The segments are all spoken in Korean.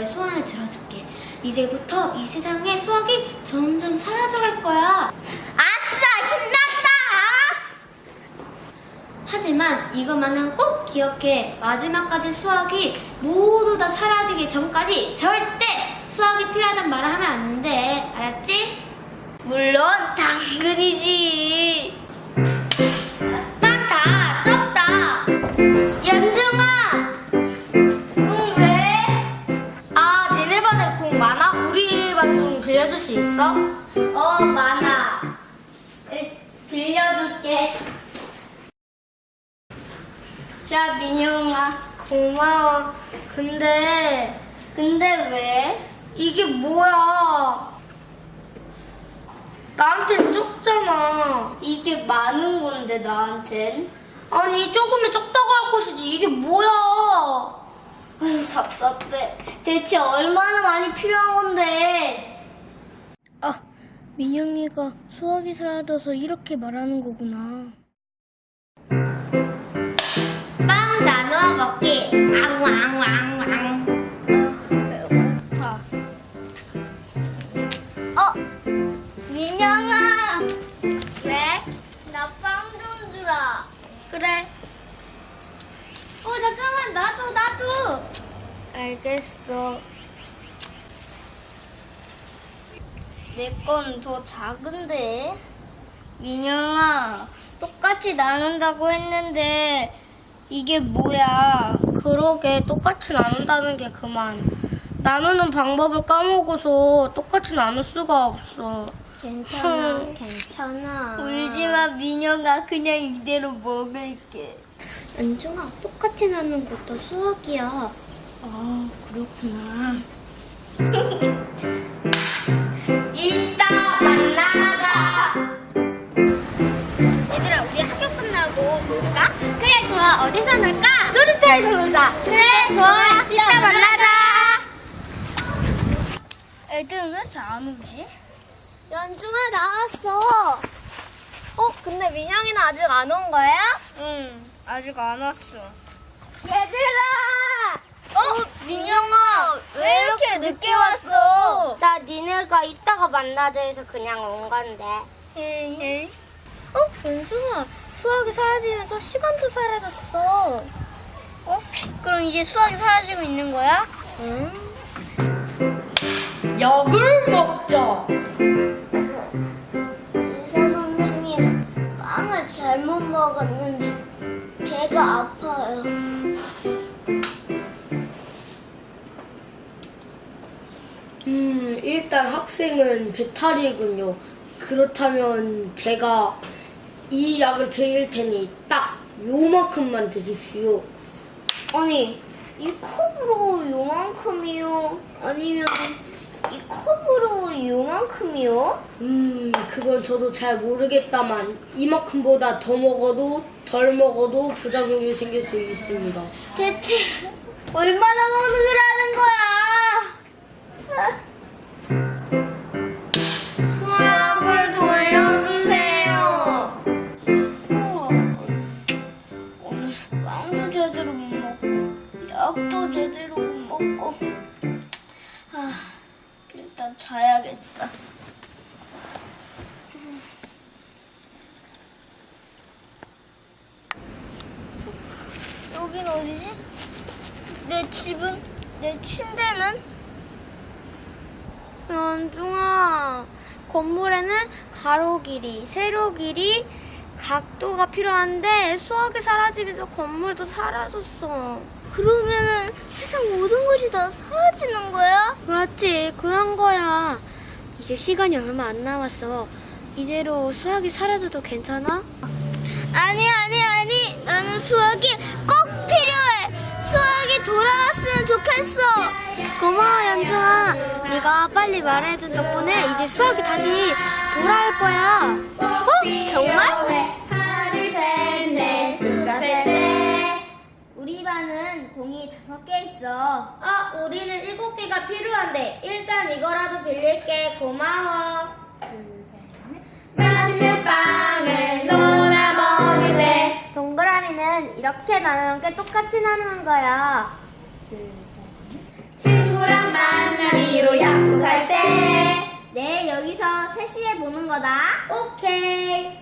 너의 소원을 들어줄게. 이제부터 이 세상에 수학이 점점 사라져갈 거야. 아싸 신난다! 하지만 이것만은 꼭 기억해. 마지막까지 수학이 모두 다 사라지기 전까지 절대 수학이 필요하단 말을 하면 안 돼. 알았지? 물론 당근이지. 자 민영아 고마워. 근데 근데 왜? 이게 뭐야? 나한텐 적잖아. 이게 많은 건데 나한텐. 아니 조금은 적다고 할 것이지 이게 뭐야? 아휴 답답해. 대체 얼마나 많이 필요한 건데? 아 민영이가 수학이 사라져서 이렇게 말하는 거구나. 그래. 어, 잠깐만. 나도, 나도. 알겠어. 내 건 더 작은데. 민영아, 똑같이 나눈다고 했는데 이게 뭐야? 그러게 똑같이 나눈다는 게 그만. 나누는 방법을 까먹어서 똑같이 나눌 수가 없어. 괜찮아, 흠. 괜찮아. 울지 마 민영아 그냥 이대로 먹을게. 연중아, 똑같이 나눈 것도 수학이야. 아 그렇구나. 이따 만나자. 얘들아 우리 학교 끝나고 놀까? 그래, 좋아. 어디서 놀까? 놀이터에서 놀자. 그래, 좋아. 이따 만나자. 애들은 왜 이렇게 안 오지? 연중아, 나왔어. 어, 근데 민영이는 아직 안 온 거야? 응 아직 안 왔어. 얘들아! 어 민영아 왜 이렇게 늦게 왔어? 나 니네가 이따가 만나자 해서 그냥 온 건데. 에이. 어, 연중아, 수학이 사라지면서 시간도 사라졌어. 어? 그럼 이제 수학이 사라지고 있는 거야? 응? 약을 먹자. 의사 선생님, 빵을 잘못 먹었는지 배가 아파요. 음, 일단 학생은 배탈이군요. 그렇다면 제가 이 약을 드릴 테니 딱 요만큼만 드십시오. 아니, 이 컵으로 요만큼이요? 아니면 이 컵으로 요만큼이요? 음, 그건 저도 잘 모르겠다만 이만큼보다 더 먹어도 덜 먹어도 부작용이 생길 수 있습니다. 대체 얼마나 먹으라는 거야? 여긴 어디지? 내 집은? 내 침대는? 연중아, 건물에는 가로 길이, 세로 길이, 각도가 필요한데 수학이 사라지면서 건물도 사라졌어. 그러면은 세상 모든 것이 다 사라지는 거야? 그렇지, 그런 거야. 이제 시간이 얼마 안 남았어. 이대로 수학이 사라져도 괜찮아? 아니 아니 아니 나는 수학이 돌아왔으면 좋겠어 고마워, 연중아. 네가 빨리 말해준 덕분에 이제 수학이 다시 돌아올 거야. 어? 정말? 세네 우리 반은 공이 다섯 개 있어 아 우리는 일곱 개가 필요한데 일단 이거라도 빌릴게 고마워 둘셋넷 이렇게 나누는 게 똑같이 나누는 거야. 친구랑 만나기로 약속할 때. 네, 여기서 3시에 보는 거다. 오케이.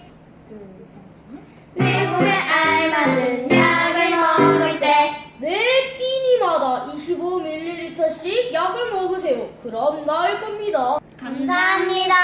내 몸에 알맞은 약을 먹을 때. 매 끼니마다 25ml씩 약을 먹으세요. 그럼 나을 겁니다. 감사합니다.